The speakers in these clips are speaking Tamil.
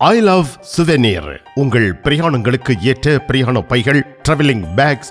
ஐ லவ் சுவெனீர் உங்கள் பிரயாணங்களுக்கு ஏற்ற பிரயாண பைகள் travelling bags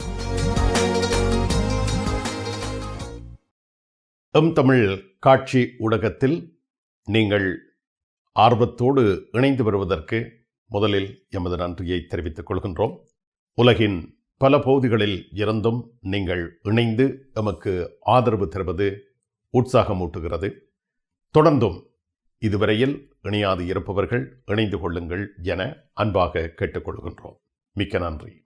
M Tamil காட்சி ஊடகத்தில் நீங்கள் ஆர்வத்தோடு இணைந்து வருவதற்கு முதலில் எமது நன்றியை தெரிவித்துக் கொள்கின்றோம். உலகின் பல பகுதிகளில் இருந்தும் நீங்கள் இணைந்து எமக்கு ஆதரவு தருவது உற்சாகமூட்டுகிறது. தொடர்ந்தும் இதுவரையில் இணையாது இருப்பவர்கள் இணைந்து கொள்ளுங்கள் என அன்பாக கேட்டுக்கொள்கின்றோம் மிக்க நன்றி.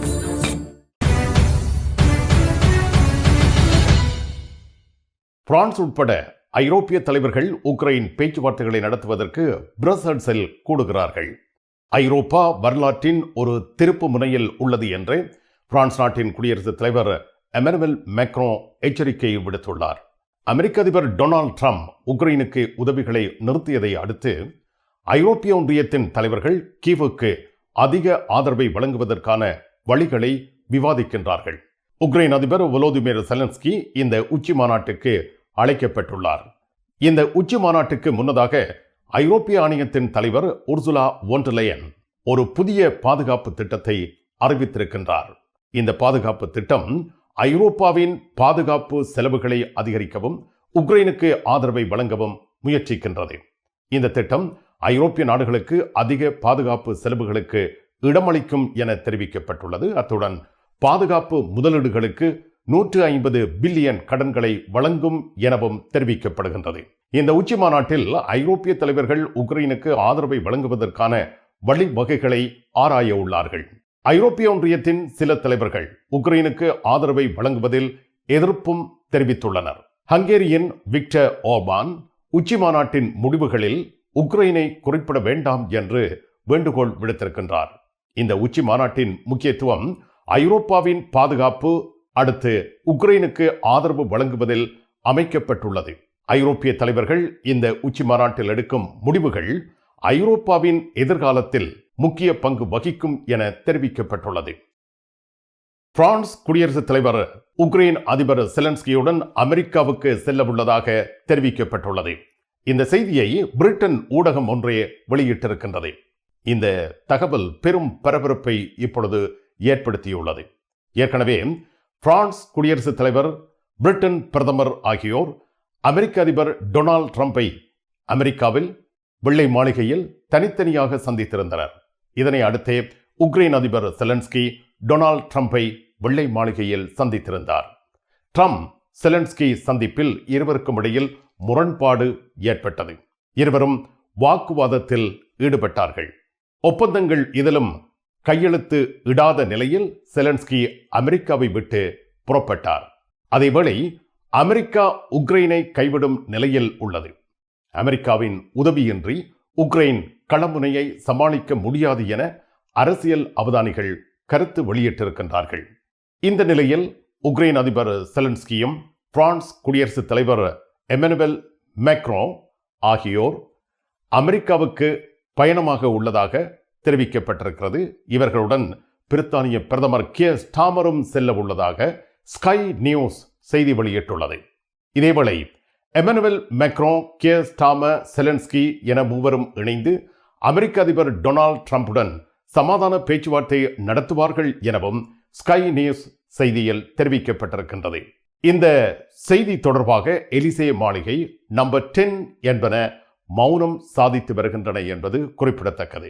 பிரான்ஸ் உட்பட ஐரோப்பிய தலைவர்கள் உக்ரைன் பேச்சுவார்த்தைகளை நடத்துவதற்கு பிரசல்ஸில் கூடுகிறார்கள். ஐரோப்பா வரலாற்றின் ஒரு திருப்பு முனையில் உள்ளது என்று பிரான்ஸ் நாட்டின் குடியரசுத் தலைவர் எமனுவல் மேக்ரோ எச்சரிக்கை விடுத்துள்ளார். அமெரிக்க அதிபர் டொனால்ட் ட்ரம்ப் உக்ரைனுக்கு உதவிகளை நிறுத்தியதை அடுத்து ஐரோப்பிய ஒன்றியத்தின் தலைவர்கள் கீவுக்கு அதிக ஆதரவை வழங்குவதற்கான வழிகளை விவாதிக்கின்றார்கள். உக்ரைன் அதிபர் ஒலோதிமிர் செலன்ஸ்கி இந்த உச்சி மாநாட்டுக்கு அழைக்கப்பட்டுள்ளார். இந்த உச்சி மாநாட்டுக்கு முன்னதாக ஐரோப்பிய ஆணையத்தின் தலைவர் உர்சுலா ஒன்டலையன் ஒரு புதிய பாதுகாப்பு திட்டத்தை அறிவித்திருக்கின்றார். இந்த பாதுகாப்பு திட்டம் ஐரோப்பாவின் பாதுகாப்பு செலவுகளை அதிகரிக்கவும் உக்ரைனுக்கு ஆதரவை வழங்கவும் முயற்சிக்கின்றது. இந்த திட்டம் ஐரோப்பிய நாடுகளுக்கு அதிக பாதுகாப்பு செலவுகளுக்கு இடமளிக்கும் என தெரிவிக்கப்பட்டுள்ளது. அத்துடன் பாதுகாப்பு முதலீடுகளுக்கு நூற்று ஐம்பது பில்லியன் கடன்களை வழங்கும் எனவும் தெரிவிக்கப்படுகின்றது. இந்த உச்சி மாநாட்டில் ஐரோப்பிய தலைவர்கள் உக்ரைனுக்கு ஆதரவை வழங்குவதற்கான வழிவகைகளை ஆராய உள்ளார்கள். ஐரோப்பிய ஒன்றியத்தின் சில தலைவர்கள் உக்ரைனுக்கு ஆதரவை வழங்குவதில் எதிர்ப்பும் தெரிவித்துள்ளனர். ஹங்கேரியின் விக்டர் ஓர்பான் உச்சி மாநாட்டின் முடிவுகளில் உக்ரைனை குறிப்பிட வேண்டாம் என்று வேண்டுகோள் விடுத்திருக்கின்றார். இந்த உச்சி மாநாட்டின் முக்கியத்துவம் ஐரோப்பாவின் பாதுகாப்பு அடுத்து உக்ரைனுக்கு ஆதரவு வழங்குவதில் அமைக்கப்பட்டுள்ளது. ஐரோப்பிய தலைவர்கள் இந்த உச்சி மாநாட்டில் எடுக்கும் முடிவுகள் ஐரோப்பாவின் எதிர்காலத்தில் முக்கிய பங்கு வகிக்கும் என தெரிவிக்கப்பட்டுள்ளது. பிரான்ஸ் குடியரசுத் தலைவர் உக்ரைன் அதிபர் செலன்ஸ்கியுடன் அமெரிக்காவுக்கு செல்லவுள்ளதாக தெரிவிக்கப்பட்டுள்ளது. இந்த செய்தியை பிரிட்டன் ஊடகம் ஒன்றே வெளியிட்டிருக்கின்றது. இந்த தகவல் பெரும் பரபரப்பை இப்பொழுது ஏற்படுத்தியுள்ளது. ஏற்கனவே பிரான்ஸ் குடியரசுத் தலைவர் பிரிட்டன் பிரதமர் ஆகியோர் அமெரிக்க அதிபர் டொனால்ட் ட்ரம்ப்பை அமெரிக்காவில் வெள்ளை மாளிகையில் தனித்தனியாக சந்தித்திருந்தனர். இதனை அடுத்தே உக்ரைன் அதிபர் செலன்ஸ்கி டொனால்ட் ட்ரம்ப்பை வெள்ளை மாளிகையில் சந்தித்திருந்தார். ட்ரம்ப் செலன்ஸ்கி சந்திப்பில் இருவருக்கும் இடையில் முரண்பாடு ஏற்பட்டது. இருவரும் வாக்குவாதத்தில் ஈடுபட்டார்கள். ஒப்பந்தங்கள் இதிலும் கையெழுத்து இடாத நிலையில் செலன்ஸ்கி அமெரிக்காவை விட்டு புறப்பட்டார். அதேவேளை அமெரிக்கா உக்ரைனை கைவிடும் நிலையில் உள்ளது. அமெரிக்காவின் உதவியின்றி உக்ரைன் களமுனையை சமாளிக்க முடியாது என அரசியல் அவதானிகள் கருத்து வெளியிட்டிருக்கின்றார்கள். இந்த நிலையில் உக்ரைன் அதிபர் செலன்ஸ்கியும் பிரான்ஸ் குடியரசுத் தலைவர் எமனுவல் மேக்ரோ ஆகியோர் அமெரிக்காவுக்கு பயணமாக உள்ளதாக தெரிவிக்கப்பட்டிருக்கிறது. இவர்களுடன் பிரித்தானிய பிரதமர் கே. ஸ்டாமரும் செல்ல உள்ளதாக ஸ்கை நியூஸ் செய்தி வெளியிட்டுள்ளது. இதேவேளை Emmanuel Macron Keir. Starmer Zelensky என மூவரும் இணைந்து அமெரிக்க அதிபர் டொனால்ட் ட்ரம்புடன் சமாதான பேச்சுவார்த்தை நடத்துவார்கள் எனவும் ஸ்கை நியூஸ் செய்தியில் தெரிவிக்கப்பட்டிருக்கின்றது. இந்த செய்தி தொடர்பாக எலிசே மாளிகை நம்பர் டென் என்பன மௌனம் சாதித்து வருகின்றன என்பது குறிப்பிடத்தக்கது.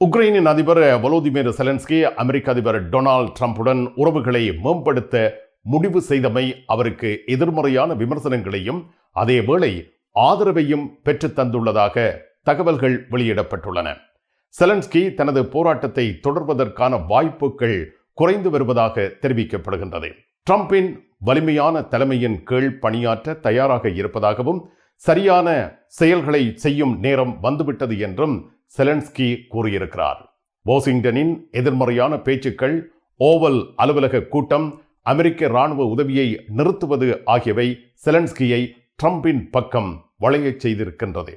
உக்ரைனின் அதிபர் வலோதிமிர் செலன்ஸ்கி அமெரிக்க அதிபர் டொனால்ட் ட்ரம்புடன் உறவுகளை மேம்படுத்த முடிவு செய்தமை அவருக்கு எதிர்மறையான விமர்சனங்களையும் அதேவேளை ஆதரவையும் பெற்று தந்துள்ளதாக தகவல்கள் வெளியிடப்பட்டுள்ளன. செலன்ஸ்கி தனது போராட்டத்தை தொடர்வதற்கான வாய்ப்புகள் குறைந்து வருவதாக தெரிவிக்கப்படுகின்றது. ட்ரம்பின் வலிமையான தலைமையின் கீழ் பணியாற்ற தயாராக இருப்பதாகவும் சரியான செயல்களை செய்யும் நேரம் வந்துவிட்டது என்றும் செலன்ஸ்கி கூறியிருக்கிறார். வாஷிங்டனின் எதிர்மறையான பேச்சுக்கள் ஓவல் அலுவலக கூட்டம் அமெரிக்க ராணுவ உதவியை நிறுத்துவது ஆகியவை செலன்ஸ்கியை ட்ரம்பின் பக்கம் வளையச் செய்திருக்கின்றது.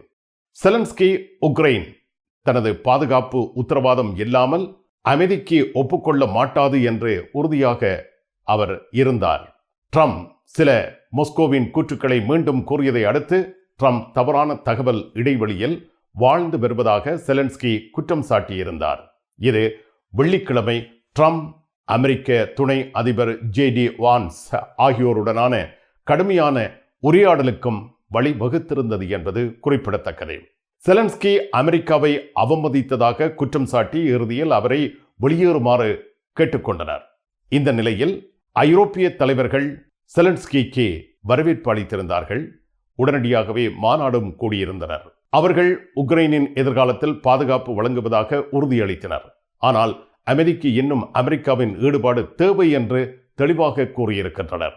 Zelensky Ukraine. தனது பாதுகாப்பு உத்தரவாதம் இல்லாமல் அமைதிக்கு ஒப்புக்கொள்ள மாட்டாது என்று உறுதியாக அவர் இருந்தார். ட்ரம்ப் சில மொஸ்கோவின் கூற்றுக்களை மீண்டும் கூறியதை அடுத்து ட்ரம்ப் தவறான தகவல் இடைவெளியில் வாழ்ந்து வருவதாக செலன்ஸ்கி குற்றம் சாட்டியிருந்தார். இது வெள்ளிக்கிழமை ட்ரம்ப் அமெரிக்க துணை அதிபர் ஜே டி வான்ஸ் ஆகியோருடனான கடுமையான உரையாடலுக்கும் வழிவகுத்திருந்தது என்பது குறிப்பிடத்தக்கது. செலன்ஸ்கி அமெரிக்காவை அவமதித்ததாக குற்றம் சாட்டி இறுதியில் அவரை வெளியேறுமாறு கேட்டுக்கொண்டனர். இந்த நிலையில் ஐரோப்பிய தலைவர்கள் செலன்ஸ்கிக்கு வரவேற்பு அளித்திருந்தார்கள். உடனடியாகவே மாநாடும் கூடியிருந்தனர். அவர்கள் உக்ரைனின் எதிர்காலத்தில் பாதுகாப்பு வழங்குவதாக உறுதியளித்தனர். ஆனால் அமெரிக்க இன்னும் அமெரிக்காவின் ஈடுபாடு தேவை என்று தெளிவாக கூறியிருக்கின்றனர்.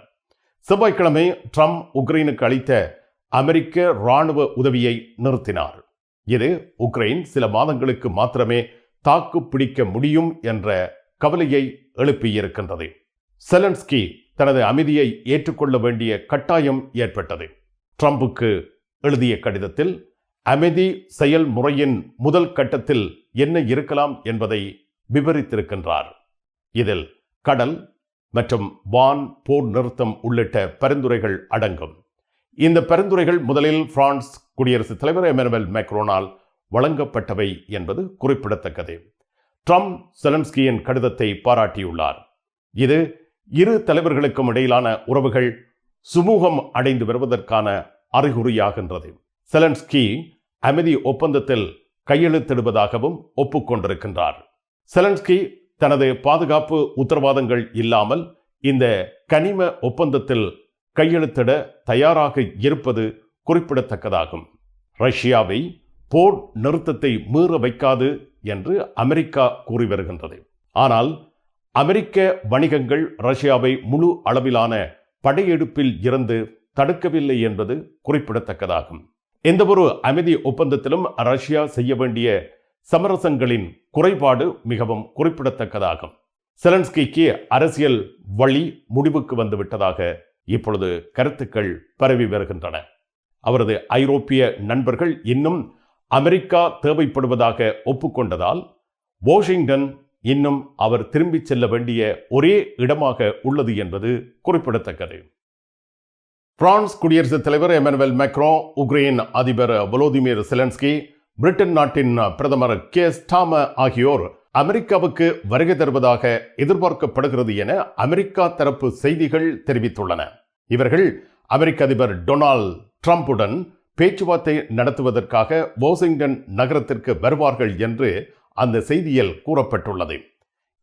செவ்வாய்க்கிழமை ட்ரம்ப் உக்ரைனுக்கு அளித்த அமெரிக்க இராணுவ உதவியை நிறுத்தினார். இது உக்ரைன் சில மாதங்களுக்கு மாத்திரமே தாக்கு பிடிக்க முடியும் என்ற கவலையை எழுப்பியிருக்கின்றது. செலன்ஸ்கி தனது அமைதியை ஏற்றுக்கொள்ள வேண்டிய கட்டாயம் ஏற்பட்டது. ட்ரம்புக்கு எழுதிய கடிதத்தில் அமைதி செயல்முறையின் முதல் கட்டத்தில் என்ன இருக்கலாம் என்பதை விவரித்திருக்கின்றார். இதில் கடல் மற்றும் வான் போர் நிறுத்தம் உள்ளிட்ட பரிந்துரைகள் அடங்கும். இந்த பரிந்துரைகள் முதலில் பிரான்ஸ் குடியரசுத் தலைவர் எமனுவல் மேக்ரோனால் வழங்கப்பட்டவை என்பது குறிப்பிடத்தக்கது. ட்ரம்ப் செலன்ஸ்கியின் கடிதத்தை பாராட்டியுள்ளார். இது இரு தலைவர்களுக்கும் இடையிலான உறவுகள் சுமூகம் அடைந்து வருவதற்கான அறிகுறியாகின்றது. செலன்ஸ்கி அமைதி ஒப்பந்தத்தில் கையெழுத்திடுவதாகவும் ஒப்புக்கொண்டிருக்கின்றார். செலன்ஸ்கி தனது பாதுகாப்பு உத்தரவாதங்கள் இல்லாமல் இந்த கனிம ஒப்பந்தத்தில் கையெழுத்திட தயாராக இருப்பது குறிப்பிடத்தக்கதாகும். ரஷ்யாவை போர் நிறுத்தத்தை மீற வைக்காது என்று அமெரிக்கா கூறி வருகின்றது. ஆனால் அமெரிக்க வணிகங்கள் ரஷ்யாவை முழு அளவிலான படையெடுப்பில் இருந்து தடுக்கவில்லை என்பது குறிப்பிடத்தக்கதாகும். எந்தவொரு அமைதி ஒப்பந்தத்திலும் ரஷ்யா செய்ய வேண்டிய சமரசங்களின் குறைபாடு மிகவும் குறிப்பிடத்தக்கதாகும். செலன்ஸ்கிக்கு அரசியல் வழி முடிவுக்கு வந்துவிட்டதாக இப்பொழுது கருத்துக்கள் பரவி வருகின்றன. அவரது ஐரோப்பிய நண்பர்கள் இன்னும் அமெரிக்கா தேவைப்படுவதாக ஒப்புக்கொண்டதால் வாஷிங்டன் இன்னும் அவர் திரும்பிச் செல்ல வேண்டிய ஒரே இடமாக உள்ளது என்பது குறிப்பிடத்தக்கது. பிரான்ஸ் குடியரசுத் தலைவர் எமனுவல் மேக்ரோ உக்ரைன் அதிபர் வலோதிமிர் செலன்ஸ்கி பிரிட்டன் நாட்டின் பிரதமர் கே. ஸ்டாம ஆகியோர் அமெரிக்காவுக்கு வருகை தருவதாக எதிர்பார்க்கப்படுகிறது என அமெரிக்கா தரப்பு செய்திகள் தெரிவித்துள்ளன. இவர்கள் அமெரிக்க அதிபர் டொனால்ட் ட்ரம்புடன் பேச்சுவார்த்தை நடத்துவதற்காக வாஷிங்டன் நகரத்திற்கு வருவார்கள் என்று அந்த செய்தியில் கூறப்பட்டுள்ளது.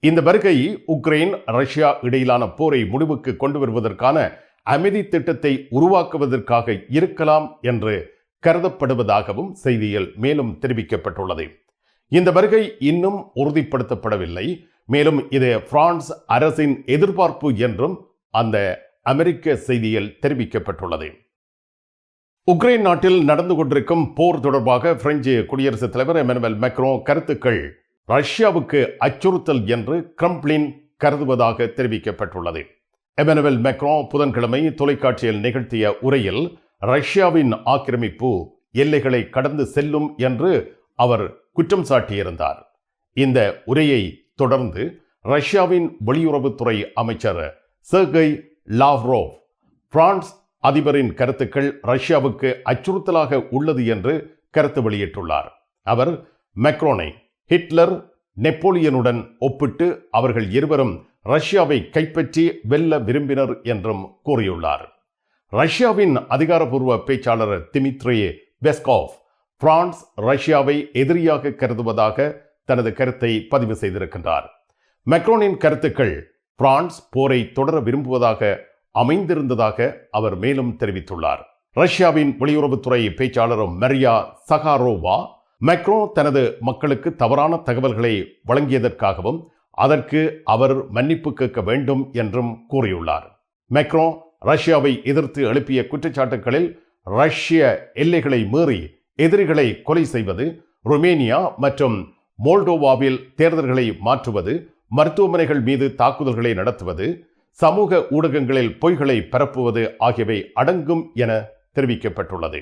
இந்த வருகை உக்ரைன் ரஷ்யா இடையிலான போரை முடிவுக்கு கொண்டு வருவதற்கான அமைதி திட்டத்தை உருவாக்குவதற்காக இருக்கலாம் என்று கருதப்படுவதாகவும் செய்தியில் மேலும் தெரிவிக்கப்பட்டுள்ளது. இந்த வருகை இன்னும் உறுதிப்படுத்தப்படவில்லை. மேலும் இது பிரான்ஸ் அரசின் எதிர்பார்ப்பு என்றும் அந்த அமெரிக்க செய்தியில் தெரிவிக்கப்பட்டுள்ளது. உக்ரைன் நாட்டில் நடந்து கொண்டிருக்கும் போர் தொடர்பாக பிரெஞ்சு குடியரசுத் தலைவர் எமனுவல் மெக்ரோ கருத்துக்கள் ரஷ்யாவுக்கு அச்சுறுத்தல் என்று கிரம்ப்ளின் கருதுவதாக தெரிவிக்கப்பட்டுள்ளது. எமனுவல் மெக்ரோ புதன்கிழமை தொலைக்காட்சியில் நிகழ்த்திய உரையில் ரஷ்யாவின் ஆக்கிரமிப்பு எல்லைகளை கடந்து செல்லும் என்று அவர் குற்றம் சாட்டியிருந்தார். இந்த உரையை தொடர்ந்து ரஷ்யாவின் வெளியுறவுத்துறை அமைச்சர் சர்கை லாவ்ரோவ் பிரான்ஸ் அதிபரின் கருத்துக்கள் ரஷ்யாவுக்கு அச்சுறுத்தலாக உள்ளது என்று கருத்து வெளியிட்டுள்ளார். அவர் மெக்ரோனை ஹிட்லர் நெப்போலியனுடன் ஒப்பிட்டு அவர்கள் இருவரும் ரஷ்யாவை கைப்பற்றி வெல்ல விரும்பினர் என்றும் கூறியுள்ளார். ரஷ்யாவின் அதிகாரப்பூர்வ பேச்சாளர் திமித்ரி பெஸ்காவ் பிரான்ஸ் ரஷ்யாவை எதிரியாக கருதுவதாக தனது கருத்தை பதிவு செய்திருக்கின்றார். மெக்ரோனின் கருத்துக்கள் பிரான்ஸ் போரை தொடர விரும்புவதாக அமைந்திருந்ததாக அவர் மேலும் தெரிவித்துள்ளார். ரஷ்யாவின் வெளியுறவுத்துறை பேச்சாளர் மரியா சகாரோவா மெக்ரோ தனது மக்களுக்கு தவறான தகவல்களை வழங்கியதற்காகவும் அதற்கு அவர் மன்னிப்பு கேட்க வேண்டும் என்றும் கூறியுள்ளார். மெக்ரோ ரஷ்யாவை எதிர்த்து எழுப்பிய குற்றச்சாட்டுகளில் ரஷ்ய எல்லைகளை மீறி எதிரிகளை கொலை செய்வது ருமேனியா மற்றும் மோல்டோவாவில் தேர்தல்களை மாற்றுவது மருத்துவமனைகள் மீது தாக்குதல்களை நடத்துவது சமூக ஊடகங்களில் பொய்களை பரப்புவது ஆகியவை அடங்கும் என தெரிவிக்கப்பட்டுள்ளது.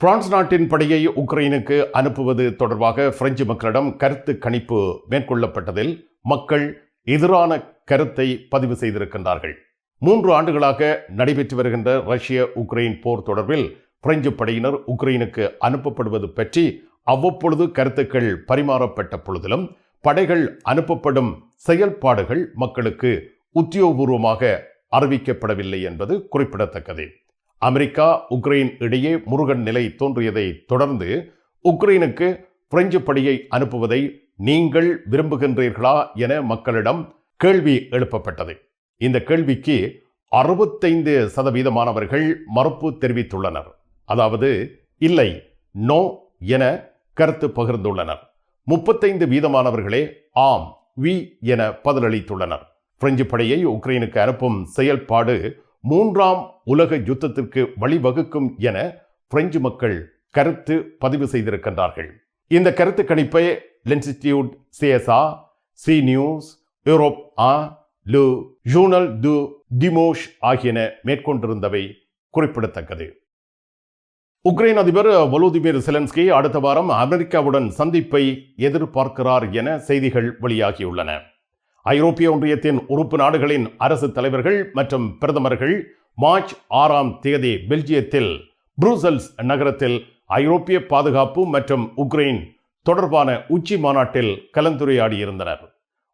பிரான்ஸ் நாட்டின் படையை உக்ரைனுக்கு அனுப்புவது தொடர்பாக பிரெஞ்சு மக்களிடம் கருத்து கணிப்பு மேற்கொள்ளப்பட்டதில் மக்கள் எதிரான கருத்தை பதிவு செய்திருக்கின்றார்கள். மூன்று ஆண்டுகளாக நடைபெற்று வருகின்ற ரஷ்ய உக்ரைன் போர் தொடர்பில் பிரெஞ்சு படையினர் உக்ரைனுக்கு அனுப்பப்படுவது பற்றி அவ்வப்பொழுது கருத்துக்கள் பரிமாறப்பட்ட பொழுதிலும் படைகள் அனுப்பப்படும் செயல்பாடுகள் மக்களுக்கு உத்தியோகபூர்வமாக அறிவிக்கப்படவில்லை என்பது குறிப்பிடத்தக்கது. அமெரிக்கா உக்ரைன் இடையே முருகன் நிலை தோன்றியதை தொடர்ந்து உக்ரைனுக்கு பிரெஞ்சு படையை அனுப்புவதை நீங்கள் விரும்புகின்றீர்களா என மக்களிடம் கேள்வி எழுப்பப்பட்டது. இந்த கேள்விக்கு அறுபத்தைந்து சதவீதமானவர்கள் மறுப்பு தெரிவித்துள்ளனர். அதாவது இல்லை நோ என கருத்து பகிர்ந்துள்ளனர். முப்பத்தைந்து வீதமானவர்களே ஆம் வி என பதிலளித்துள்ளனர். பிரெஞ்சு படையை உக்ரைனுக்கு அனுப்பும் செயல்பாடு மூன்றாம் உலக யுத்தத்திற்கு வழிவகுக்கும் என பிரெஞ்சு மக்கள் கருத்து பதிவு செய்திருக்கின்றார்கள். இந்த கருத்து கணிப்பை லென்சிடியூட் சிஎஸ்ஆ சி நியூஸ் யூரோப் ஆ லு ஜூனல் டு டிமோஷ் ஆகியன மேற்கொண்டிருந்தவை குறிப்பிடத்தக்கது. உக்ரைன் அதிபர் வலோதிமிர் செலன்ஸ்கி அடுத்த வாரம் அமெரிக்காவுடன் சந்திப்பை எதிர்பார்க்கிறார் என செய்திகள் வெளியாகியுள்ளன. ஐரோப்பிய ஒன்றியத்தின் உறுப்பு நாடுகளின் அரசு தலைவர்கள் மற்றும் பிரதமர்கள் மார்ச் ஆறாம் தேதி பெல்ஜியத்தில் புரூசல்ஸ் நகரத்தில் ஐரோப்பிய பாதுகாப்பு மற்றும் உக்ரைன் தொடர்பான உச்சி மாநாட்டில் கலந்துரையாடியிருந்தனர்.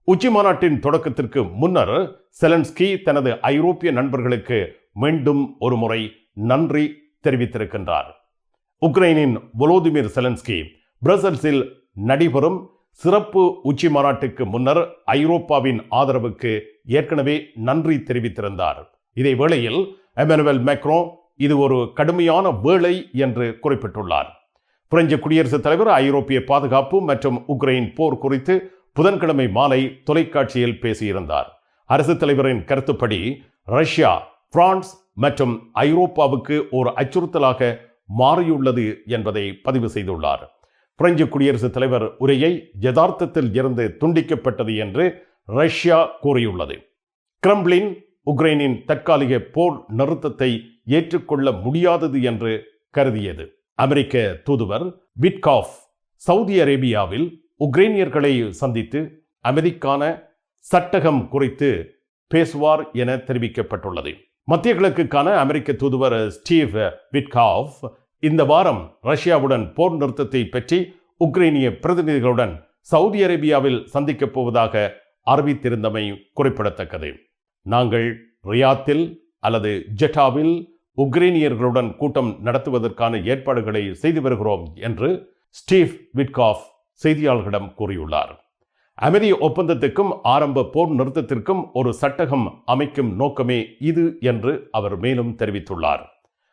உச்சி மாநாட்டின் தொடக்கத்திற்கு முன்னர் செலன்ஸ்கி தனது ஐரோப்பிய நண்பர்களுக்கு மீண்டும் ஒருமுறை நன்றி தெரிவித்திருக்கின்றார். உக்ரைனின் வொலோதிமிர் செலன்ஸ்கி பிரசல்ஸில் நடைபெறும் சிறப்பு உச்சி மாநாட்டுக்கு முன்னர் ஐரோப்பாவின் ஆதரவுக்கு ஏற்கனவே நன்றி தெரிவித்திருந்தார். இதே வேளையில் எமனுவல் மேக்ரோ இது ஒரு கடுமையான வேளை என்று குறிப்பிட்டுள்ளார். பிரெஞ்சு குடியரசுத் தலைவர் ஐரோப்பிய பாதுகாப்பு மற்றும் உக்ரைன் போர் குறித்து புதன்கிழமை மாலை தொலைக்காட்சியில் பேசியிருந்தார். அரசு தலைவரின் கருத்துப்படி ரஷ்யா பிரான்ஸ் மற்றும் ஐரோப்பாவுக்கு ஒரு அச்சுறுத்தலாக மாறியுள்ளது என்பதை பதிவு செய்துள்ளார். பிரெஞ்சு குடியரசுத் தலைவர் உரையை யதார்த்தத்தில் இருந்து துண்டிக்கப்பட்டது என்று ரஷ்யா கூறியுள்ளது. கிரம்ளின் உக்ரைனின் தற்காலிக போர் நிறுத்தத்தை ஏற்றுக்கொள்ள முடியாதது என்று கருதியது. அமெரிக்க தூதுவர் விட்காஃப் சவுதி அரேபியாவில் உக்ரைனியர்களை சந்தித்து அமைதிக்கான சட்டகம் குறித்து பேசுவார் என தெரிவிக்கப்பட்டுள்ளது. மத்திய கிழக்குக்கான அமெரிக்க தூதுவர் ஸ்டீவ் விட்காஃப் இந்த வாரம் ரஷ்யாவுடன் போர் நிறுத்தத்தை பற்றி உக்ரைனிய பிரதிநிதிகளுடன் சவுதி அரேபியாவில் சந்திக்கப் போவதாக அறிவித்திருந்தமை குறிப்பிடத்தக்கது. நாங்கள் ரியாத்தில் அல்லது ஜெட்டாவில் உக்ரைனியர்களுடன் கூட்டம் நடத்துவதற்கான ஏற்பாடுகளை செய்து வருகிறோம் என்று ஸ்டீவ் விட்காஃப் செய்தியாளர்களிடம் கூறியுள்ளார். அமைதி ஒப்பந்தத்துக்கும் ஆரம்ப போர் நிறுத்தத்திற்கும் ஒரு சட்டகம் அமைக்கும் நோக்கமே இது என்று அவர் மேலும் தெரிவித்துள்ளார்.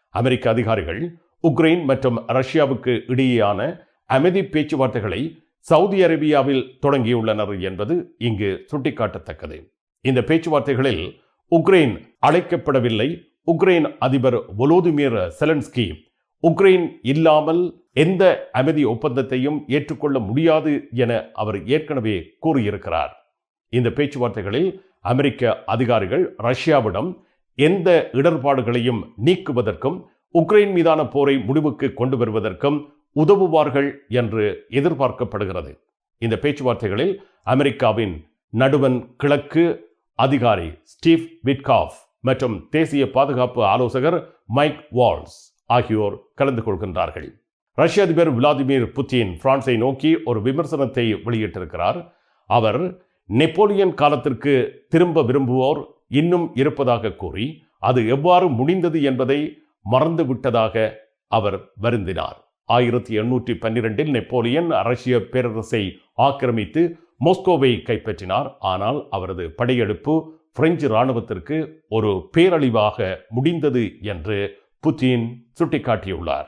அமெரிக்க அதிகாரிகள் உக்ரைன் மற்றும் ரஷ்யாவுக்கு இடையேயான அமைதி பேச்சுவார்த்தைகளை சவுதி அரேபியாவில் தொடங்கியுள்ளனர் என்பது இங்கு சுட்டிக்காட்டத்தக்கது. இந்த பேச்சுவார்த்தைகளில் உக்ரைன் அழைக்கப்படவில்லை. உக்ரைன் அதிபர் ஒலோதிமிர் செலன்ஸ்கி உக்ரைன் இல்லாமல் எந்த அமைதி ஒப்பந்தத்தையும் ஏற்றுக்கொள்ள முடியாது என அவர் ஏற்கனவே கூறியிருக்கிறார். இந்த பேச்சுவார்த்தைகளில் அமெரிக்க அதிகாரிகள் ரஷ்யாவிடம் எந்த இடர்பாடுகளையும் நீக்குவதற்கும் உக்ரைன் மீதான போரை முடிவுக்கு கொண்டு வருவதற்கும் உதவுவார்கள் என்று எதிர்பார்க்கப்படுகிறது. இந்த பேச்சுவார்த்தைகளில் அமெரிக்காவின் நடுவன் கிழக்கு அதிகாரி ஸ்டீவ் விட்காஃப் மற்றும் தேசிய பாதுகாப்பு ஆலோசகர் மைக் வால்ஸ் ஆகியோர் கலந்து கொள்கின்றார்கள். ரஷ்ய அதிபர் விளாடிமிர் புட்டின் பிரான்ஸை நோக்கி ஒரு விமர்சனத்தை வெளியிட்டிருக்கிறார். அவர் நெப்போலியன் காலத்திற்கு திரும்ப விரும்புவோர் இன்னும் இருப்பதாக கூறி அது எவ்வாறு முடிந்தது என்பதை மறந்துவிட்டதாக அவர் வருந்தினார். ஆயிரத்தி எண்ணூற்றி பன்னிரெண்டில் நெப்போலியன் ரஷ்ய பேரரசை ஆக்கிரமித்து மோஸ்கோவை கைப்பற்றினார். ஆனால் அவரது படையெடுப்பு பிரெஞ்சு இராணுவத்திற்கு ஒரு பேரழிவாக முடிந்தது என்று புட்டின் சுட்டிக்காட்டியுள்ளார்.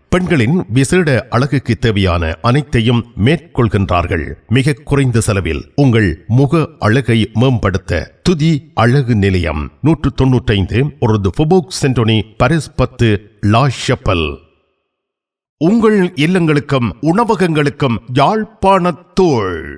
பெண்களின் விசேட அழகுக்கு தேவையான அனைத்தையும் மேற்கொள்கின்றார்கள். மிக குறைந்த செலவில் உங்கள் முக அழகை மேம்படுத்த துதி அழகு நிலையம் நூற்று தொன்னூற்றைந்து ஒரு ஃபுபோக் சென்டோனி பரிஸ் பத்து லா ஷப்பல். உங்கள் இல்லங்களுக்கும் உணவகங்களுக்கும் யாழ்ப்பாணத்தோள்